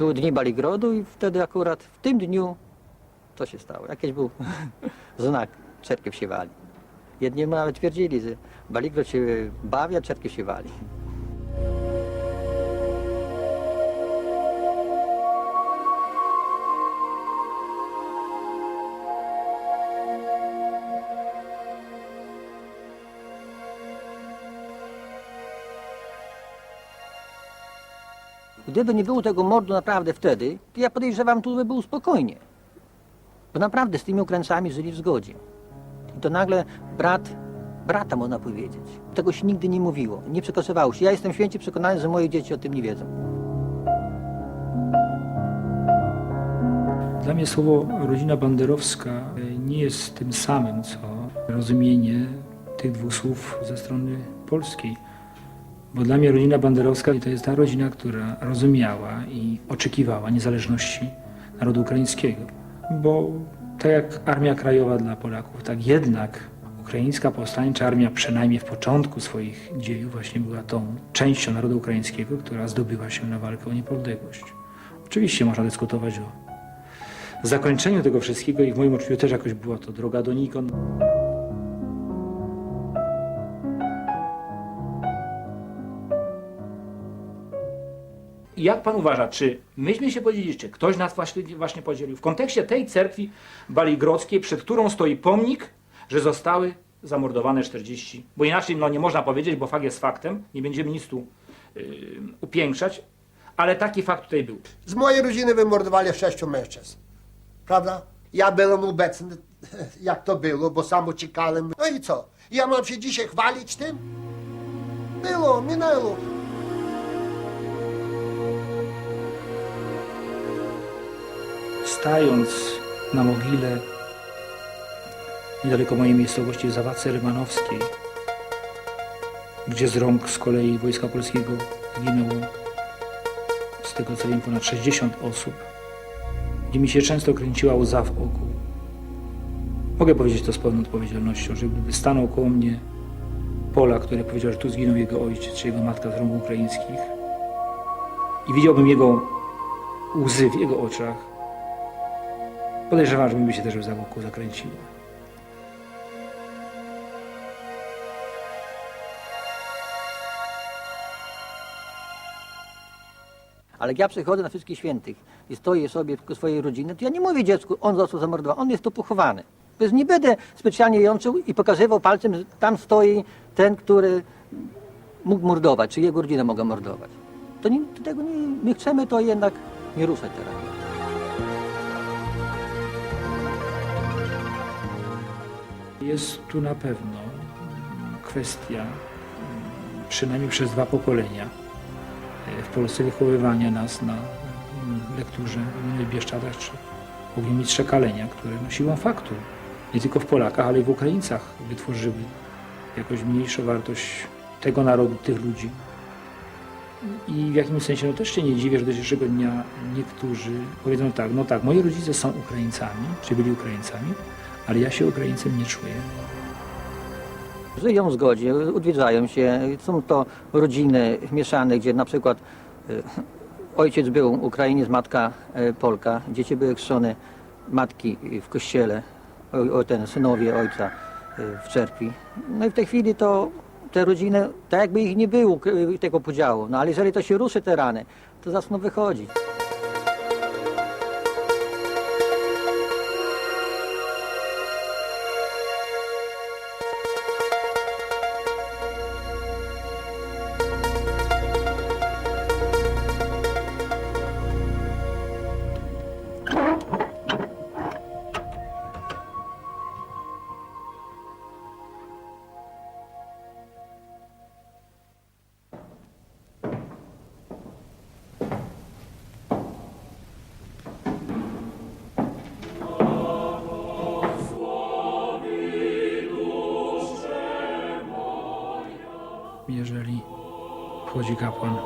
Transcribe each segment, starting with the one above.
były dni Baligrodu i wtedy akurat w tym dniu to się stało. Jakiś był znak, czerpiew się wali. Jedni nawet twierdzili, że Baligrod się bawi, a czerpiew się wali. Gdyby nie było tego mordu naprawdę wtedy, to ja podejrzewam, tu by było spokojnie. Bo naprawdę z tymi Ukraińcami żyli w zgodzie. I to nagle brat, brata można powiedzieć. Tego się nigdy nie mówiło, nie przekazywało się. Ja jestem święcie przekonany, że moje dzieci o tym nie wiedzą. Dla mnie słowo rodzina banderowska e, nie jest tym samym, co rozumienie tych dwóch słów ze strony polskiej. Bo dla mnie rodzina banderowska to jest ta rodzina, która rozumiała i oczekiwała niezależności narodu ukraińskiego. Bo tak jak Armia Krajowa dla Polaków, tak jednak ukraińska powstańcza armia przynajmniej w początku swoich dziejów właśnie była tą częścią narodu ukraińskiego, która zdobyła się na walkę o niepodległość. Oczywiście można dyskutować o zakończeniu tego wszystkiego i w moim odczuciu też jakoś była to droga donikąd. Jak pan uważa, czy myśmy się podzielili, czy ktoś nas właśnie, właśnie podzielił w kontekście tej cerkwi baligrodzkiej, przed którą stoi pomnik, że zostały zamordowane 40, bo inaczej no, nie można powiedzieć, bo fakt jest faktem, nie będziemy nic tu yy, upiększać, ale taki fakt tutaj był. Z mojej rodziny wymordowali sześciu mężczyzn. Prawda? Ja byłem obecny, jak to było, bo sam uciekałem. No i co? Ja mam się dzisiaj chwalić tym? Było, minęło. Stając na mogile niedaleko mojej miejscowości Zawadce Rymanowskiej, gdzie z rąk z kolei Wojska Polskiego zginęło z tego co wiem ponad 60 osób, gdzie mi się często kręciła łza w oku. Mogę powiedzieć to z pełną odpowiedzialnością, że gdyby stanął koło mnie Polak, który powiedział, że tu zginął jego ojciec czy jego matka z rąk ukraińskich i widziałbym jego łzy w jego oczach, Podejrzewam, że mi by się też za wokół zakręciło. Ale jak ja przychodzę na Wszystkich Świętych i stoję sobie tylko swojej rodziny, to ja nie mówię dziecku, on został zamordowany, on jest tu pochowany. Więc nie będę specjalnie jączył i pokazywał palcem, że tam stoi ten, który mógł mordować, czy jego rodzina mogła mordować. To nie, tego nie, nie chcemy, to jednak nie ruszać teraz. Jest tu na pewno kwestia, mm, przynajmniej przez dwa pokolenia, e, w Polsce wychowywania nas na mm, lekturze Bieszczadach czy Ogniomistrza Kalenia, które no, siłą faktu nie tylko w Polakach, ale i w Ukraińcach wytworzyły jakoś mniejszą wartość tego narodu, tych ludzi. I w jakimś sensie no, też się nie dziwię, że do dzisiejszego dnia niektórzy powiedzą tak, no tak, moi rodzice są Ukraińcami, czy byli Ukraińcami, ale ja się Ukraińcem nie czuję. Żyją w zgodzie, odwiedzają się. Są to rodziny mieszane, gdzie na przykład e, ojciec był Ukrainiec, matka e, Polka, dzieci były chrzczone matki w kościele, o, ten synowie ojca e, w czerpi. No i w tej chwili to te rodziny, tak jakby ich nie było tego podziału. No ale jeżeli to się ruszy te rany, to zaczną wychodzić. Wchodzi kapłan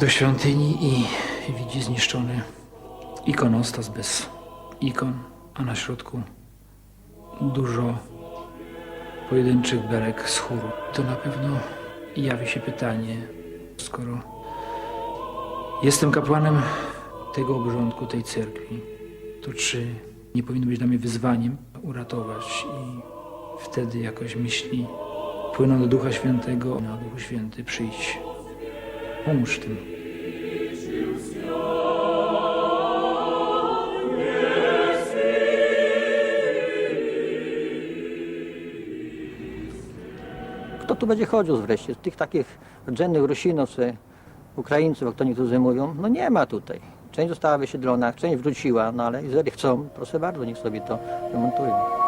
do świątyni i widzi zniszczony ikonostas bez ikon, a na środku dużo pojedynczych belek z chóru. To na pewno jawi się pytanie, skoro Jestem kapłanem tego obrządku, tej cerkwi. To czy nie powinno być dla mnie wyzwaniem uratować i wtedy jakoś myśli płyną do Ducha Świętego. Na Duchu Święty przyjdź, pomóż tym. Kto tu będzie chodził wreszcie? Tych takich rdzennych Rusinów, czy Ukraińców, jak to niektórzy mówią, no nie ma tutaj. Część została wysiedlona, część wróciła, no ale jeżeli chcą, proszę bardzo, niech sobie to remontują.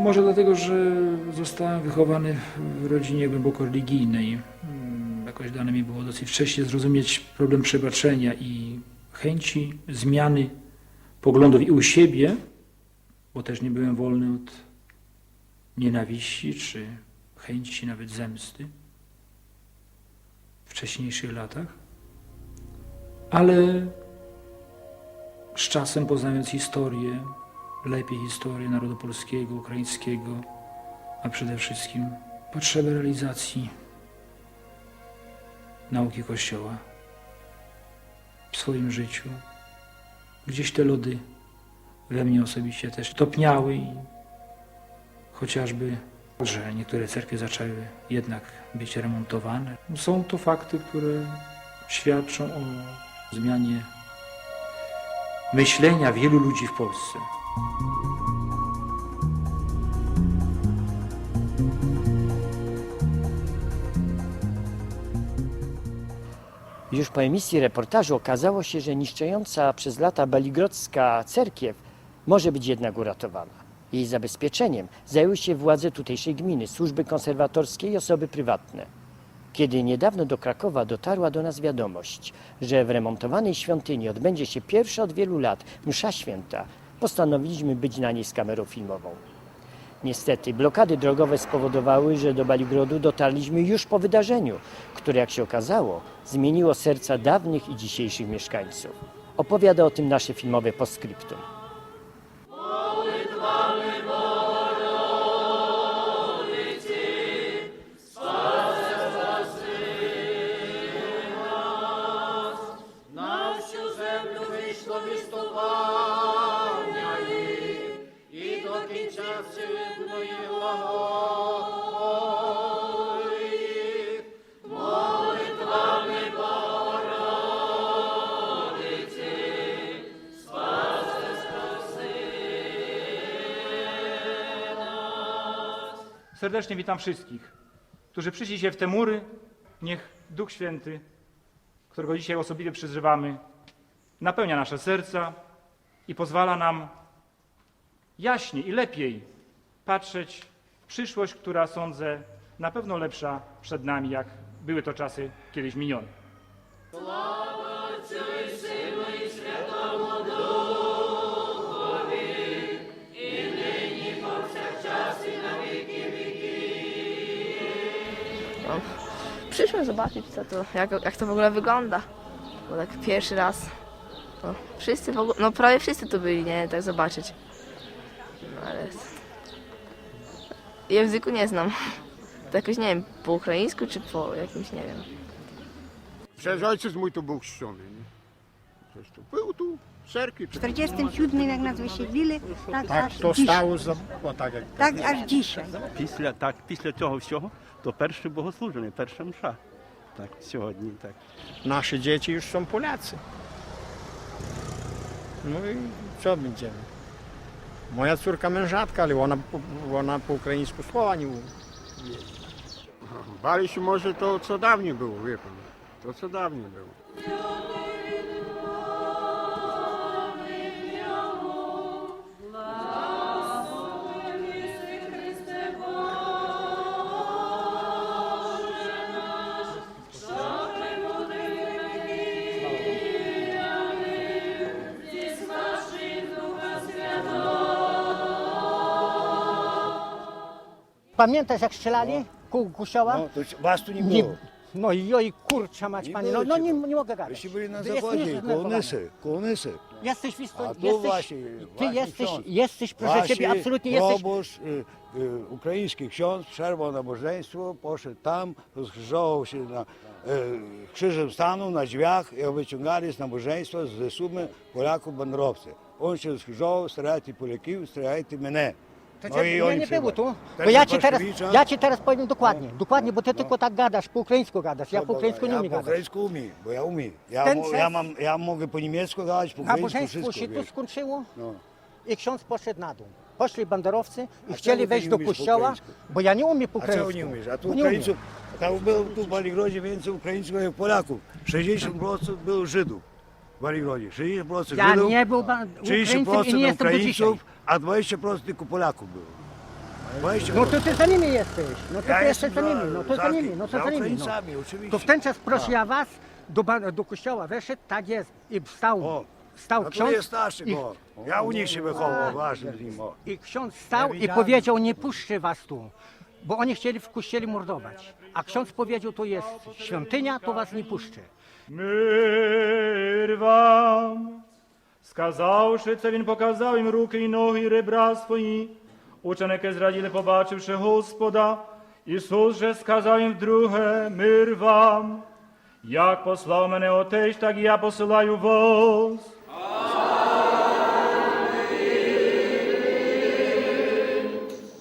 Może dlatego, że zostałem wychowany w rodzinie głęboko religijnej. Mm, Jakoś dane mi było dosyć wcześnie zrozumieć problem przebaczenia i chęci zmiany poglądów i u siebie, bo też nie byłem wolny od nienawiści czy chęci nawet zemsty w wcześniejszych latach. Ale z czasem poznając historię, lepiej historię narodu polskiego, ukraińskiego, a przede wszystkim potrzebę realizacji nauki Kościoła w swoim życiu. Gdzieś te lody we mnie osobiście też topniały i chociażby, że niektóre cerkwie zaczęły jednak być remontowane. Są to fakty, które świadczą o zmianie myślenia wielu ludzi w Polsce. Już po emisji reportażu okazało się, że niszcząca przez lata beligrodzka cerkiew może być jednak uratowana. Jej zabezpieczeniem zajęły się władze tutejszej gminy, służby konserwatorskie i osoby prywatne. Kiedy niedawno do Krakowa dotarła do nas wiadomość, że w remontowanej świątyni odbędzie się pierwsza od wielu lat msza święta, postanowiliśmy być na niej z kamerą filmową. Niestety, blokady drogowe spowodowały, że do Baligrodu dotarliśmy już po wydarzeniu, które, jak się okazało, zmieniło serca dawnych i dzisiejszych mieszkańców. Opowiada o tym nasze filmowe postscriptum. Serdecznie witam wszystkich, którzy przyszli się w te mury. Niech Duch Święty, którego dzisiaj osobliwie przeżywamy, napełnia nasze serca i pozwala nam jaśniej i lepiej patrzeć w przyszłość, która sądzę na pewno lepsza przed nami, jak były to czasy kiedyś minione. Przyszłem zobaczyć, co to, jak, jak to w ogóle wygląda. Bo tak pierwszy raz. No, wszyscy w ogóle, no prawie wszyscy tu byli, nie? Tak zobaczyć. No ale. Języku nie znam. To jakoś nie wiem, po ukraińsku czy po jakimś, nie wiem. Przecież ojciec mój tu był chrzczony. Nie? Przecież tu był tu w cerkwi. W 47 jak nas wysiedlili, tak, Tak aż to dzisiaj. stało, za, o, tak jak Tak aż dzisiaj. Після, так, після цього всього, то перше богослуження, перша мша. Так, сьогодні, так. Nasze dzieci już są Polacy. No i co będziemy? Moja córka mężatka, ale ona, po- ona po ukraińsku słowa nie umie. Bali się może to, co dawniej było, wie pan. To, co dawniej było. Pamiętasz jak strzelali? No. Kół Gusioła? No, to was tu nie było. Nie, no i oj, kurcza mać Nie panie, no, no nie, nie mogę gadać. Jeśli byli na jesteś zawodzie, kołnysy, kołnysy. Jesteś wisto, jesteś, właśnie, ty właśnie jesteś, ksiądz. jesteś, proszę Wasi ciebie, absolutnie jesteś. proboszcz, y, y, ukraiński ksiądz przerwał nabożeństwo, poszedł tam, rozkrzyżował się na, y, krzyżem stanu na drzwiach i wyciągali z nabożeństwa z sumy Polaków banderowcy. On się rozkrzyżował, strzelajcie Polaków, strzelajcie mnie. To No cię, i ja oni nie było tu, bo ja ci teraz, ja ci teraz powiem dokładnie, dokładnie, bo ty tylko tak gadasz, po ukraińsku gadasz, ja po ukraińsku nie ja umiem po gadać. ukraińsku umiem, bo ja umiem. Ja, Ten mo, szef- ja, mam, ja mogę po niemiecku gadać, po ukraińsku Nabożeństwo wszystko. się tu wiesz. skończyło No. i ksiądz poszedł na dół. Poszli banderowcy i A chcieli czemu ty wejść nie do umiesz po kościoła, ukraińsku? bo ja nie umiem po A ukraińsku. czego nie umiesz? A tu Bo nie umiem. Ukraińców, tam było tu w Waligrodzie więcej Ukraińców jak Polaków. 60% było Żydów w Waligrodzie. 60% Ja Żydów, nie był Ukraińcem i 30% nie jestem do dzisiaj. Ukraińców, a 20% tylko Polaków było. 20%. No to ty za nimi jesteś. No to Ja ty jeszcze za nimi, no to za nimi, no to za nimi. No. To w ten czas proszę tak. ja was, do, do kościoła weszedł, tak jest, i wstał, O, stał A no tu ksiądz. jest starszy, i- bo ja u nich się wychował, tak. z nim. o. I ksiądz stał i powiedział, nie puszczę was tu, bo oni chcieli w kościele mordować. A ksiądz powiedział, to jest świątynia, to was nie puszczę. Myr wam Сказавши це, він показав їм руки й ноги, і ребра свої. Ученики зраділи, побачивши Господа. Ісус же сказав їм вдруге, мир вам. Як послав мене Отець, так і я посилаю вас.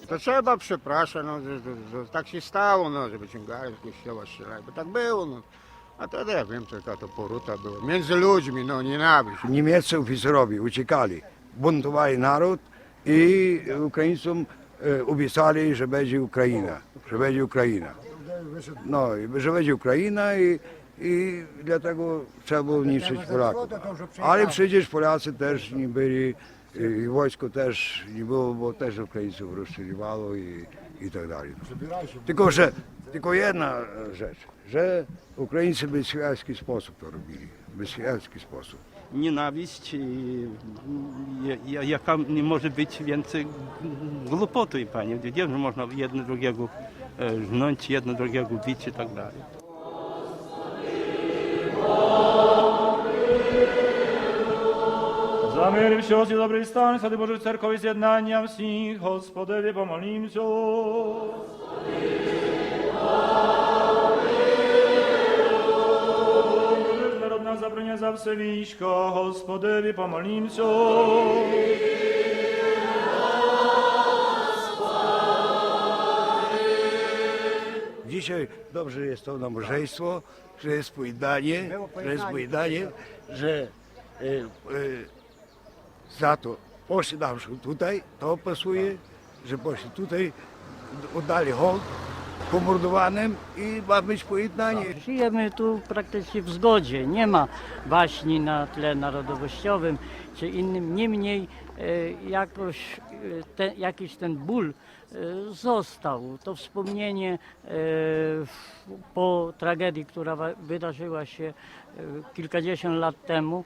To trzeba przepraszać, no, że, że, że tak się stało, no, że wyciągali z kościoła, strzelali, bo tak było, no. A wtedy ja wiem, co to poruta była. Między ludźmi, no, nienawiść. Niemieccy oficerowie uciekali, buntowali naród i Ukraińcom e, obiecali, że będzie Ukraina, że będzie Ukraina. No, i że będzie Ukraina i, i dlatego trzeba było niszczyć Polaków. Ale przecież Polacy też nie byli, i wojsko też nie było, bo też Ukraińców rozstrzeliwało i, i tak dalej. Tylko, że, tylko jedna rzecz, że Ukraińcy w bezchwiarski sposób to robili, w bezchwiarski sposób. Nienawiść, i, ja- jaka nie może być więcej głupoty, panie. Gdzie można jedno drugiego e, żnąć, jedno drugiego bić i tak dalej. За мир і всього добрий стан, Святий Боже, церкові з'єднання всіх, Господеві помолімся. Народна забрання за все військо, Господеві помолімся. Dzisiaj dobrze jest to nabożeństwo, że jest pojednanie, że jest pojednanie, że e, e, za to poszli naprzód tutaj, to pasuje, że poszli tutaj, oddali hołd pomordowanym i ma być pojednanie. Żyjemy tu praktycznie w zgodzie. Nie ma waśni na tle narodowościowym czy innym. Niemniej e, jakoś, e, jakiś ten ból e, został. To wspomnienie po tragedii, która wydarzyła się kilkadziesiąt lat temu.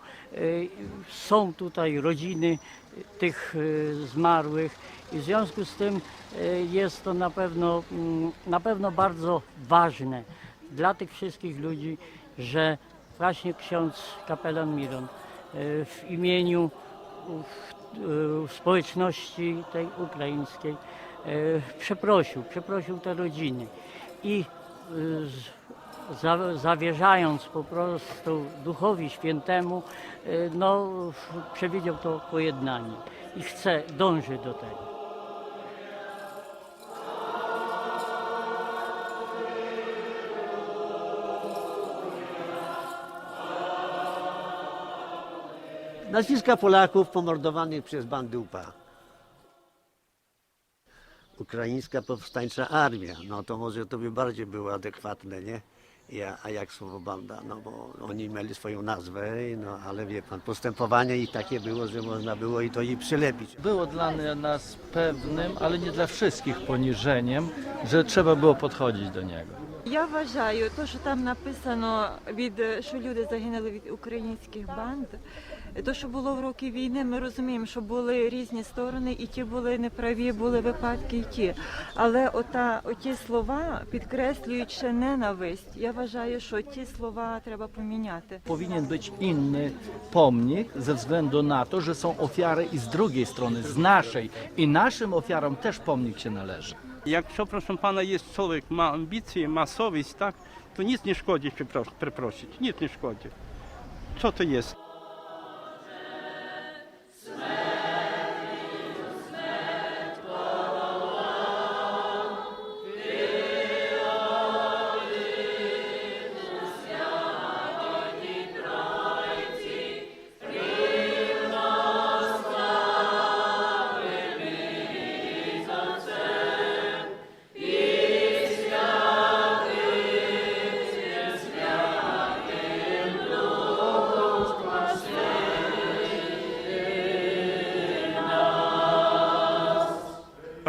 Są tutaj rodziny tych e, zmarłych. I w związku z tym e, jest to na pewno, mm, na pewno bardzo ważne dla tych wszystkich ludzi, że właśnie ksiądz kapelan Miron e, w imieniu społeczności tej ukraińskiej przeprosił, przeprosił te rodziny i zawierzając po prostu Duchowi Świętemu, e, no, przewidział to pojednanie i chce, dąży do tego. Nazwiska Polaków pomordowanych przez bandy UPA. Ukraińska Powstańcza Armia, no to może to by bardziej było adekwatne, nie? Ja, a jak słowo banda, no bo oni mieli swoją nazwę, no ale wie pan, postępowanie i takie było, że można było i to i przylepić. Było dla nas pewnym, ale nie dla wszystkich poniżeniem, że trzeba było podchodzić do niego. Я вважаю, то, що там написано від що люди загинули від українських банд, То, що було в роки війни, ми розуміємо, що були різні сторони, і ті були неправі, були випадки, і ті. Але ота, оті слова підкреслюють ще ненависть. Я вважаю, що ті слова треба поміняти. Powinien być inny pomnik ze względu na to, że są ofiary i z drugiej strony, z naszej. I naszym ofiarom też pomnik się należy. Якщо, прошу пана, є чоловік, ma амбіції, ma совість, так, то ніц не шкодить припро- перепросити, ніц не шкодить. Що то є?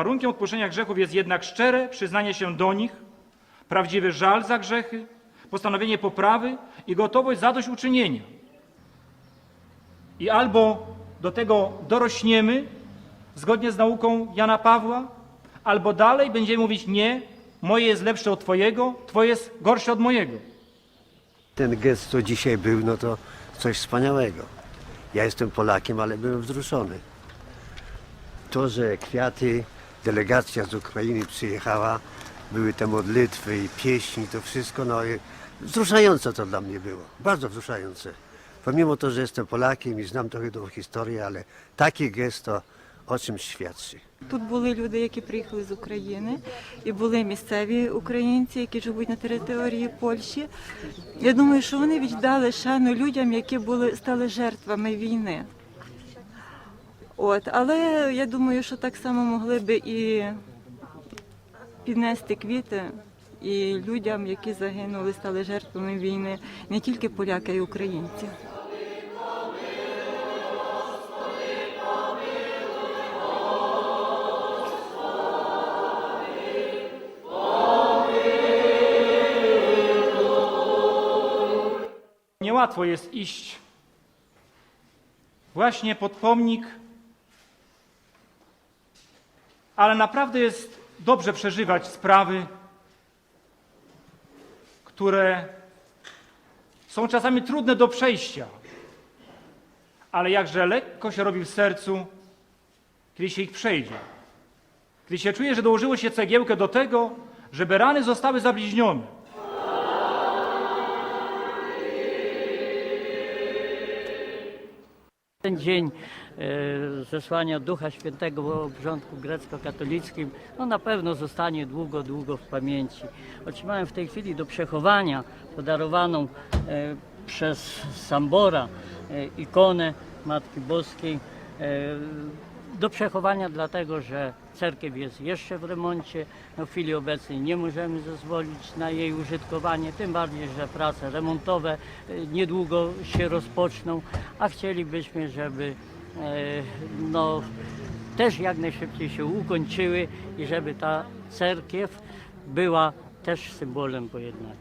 Warunkiem odpuszczenia grzechów jest jednak szczere przyznanie się do nich, prawdziwy żal za grzechy, postanowienie poprawy i gotowość zadośćuczynienia. I albo do tego dorośniemy, zgodnie z nauką Jana Pawła, albo dalej będziemy mówić nie, moje jest lepsze od Twojego, Twoje jest gorsze od mojego. Ten gest, co dzisiaj był, no to coś wspaniałego. Ja jestem Polakiem, ale byłem wzruszony. To, że kwiaty, Ukrainy przyjechała, były te modlitwy i pieśni, to wszystko, no i wzruszające to dla mnie było. Bardzo wzruszające. Pomimo to, że jestem Polakiem i znam trochę tą historię, ale taki gest to o czymś świadczy. Тут були люди, які приїхали з України, і були місцеві українці, які живуть на території Польщі. Я думаю, що вони віддали шану людям, які були стали жертвами війни. От, але я думаю, що так само могли би і піднести квіти і людям, які загинули, стали жертвами війни, не тільки поляки, а й українці. Niełatwo jest iść właśnie pod pomnik, ale naprawdę jest dobrze przeżywać sprawy, które są czasami trudne do przejścia, ale jakże lekko się robi w sercu, kiedy się ich przejdzie. Kiedy się czuje, że dołożyło się cegiełkę do tego, żeby rany zostały zabliźnione. Ten dzień zesłania Ducha Świętego w obrządku grecko-katolickim no na pewno zostanie długo, długo w pamięci. Otrzymałem w tej chwili do przechowania podarowaną e, przez Sambora e, ikonę Matki Boskiej. E, do przechowania dlatego, że cerkiew jest jeszcze w remoncie. No w chwili obecnej nie możemy zezwolić na jej użytkowanie, tym bardziej, że prace remontowe e, niedługo się rozpoczną, a chcielibyśmy, żeby e, no, też jak najszybciej się ukończyły i żeby ta cerkiew była też symbolem pojednania.